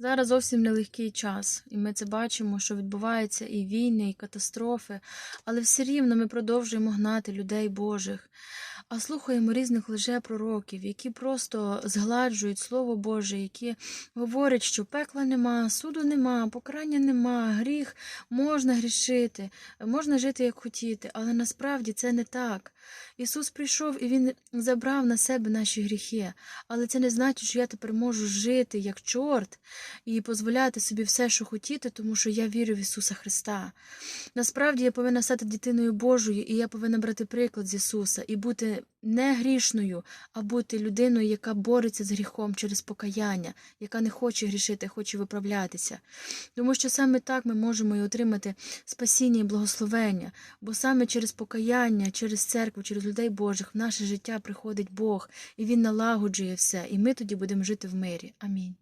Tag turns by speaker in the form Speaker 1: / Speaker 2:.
Speaker 1: Зараз зовсім нелегкий час, і ми це бачимо, що відбуваються і війни, і катастрофи, але все рівно ми продовжуємо гнати людей Божих, а слухаємо різних лжепророків, які просто згладжують Слово Боже, які говорять, що пекла нема, суду нема, покарання нема, гріх можна грішити, можна жити як хотіти, але насправді це не так. Ісус прийшов і Він забрав на себе наші гріхи, але це не значить, що я тепер можу жити як чорт і дозволяти собі все, що хотіти, тому що я вірю в Ісуса Христа. Насправді я повинна стати дитиною Божою, і я повинна брати приклад з Ісуса і бути не грішною, а бути людиною, яка бореться з гріхом через покаяння, яка не хоче грішити, хоче виправлятися. Тому що саме так ми можемо і отримати спасіння і благословення, бо саме через покаяння, через церкву, через людей Божих в наше життя приходить Бог, і Він налагоджує все, і ми тоді будемо жити в мирі. Амінь.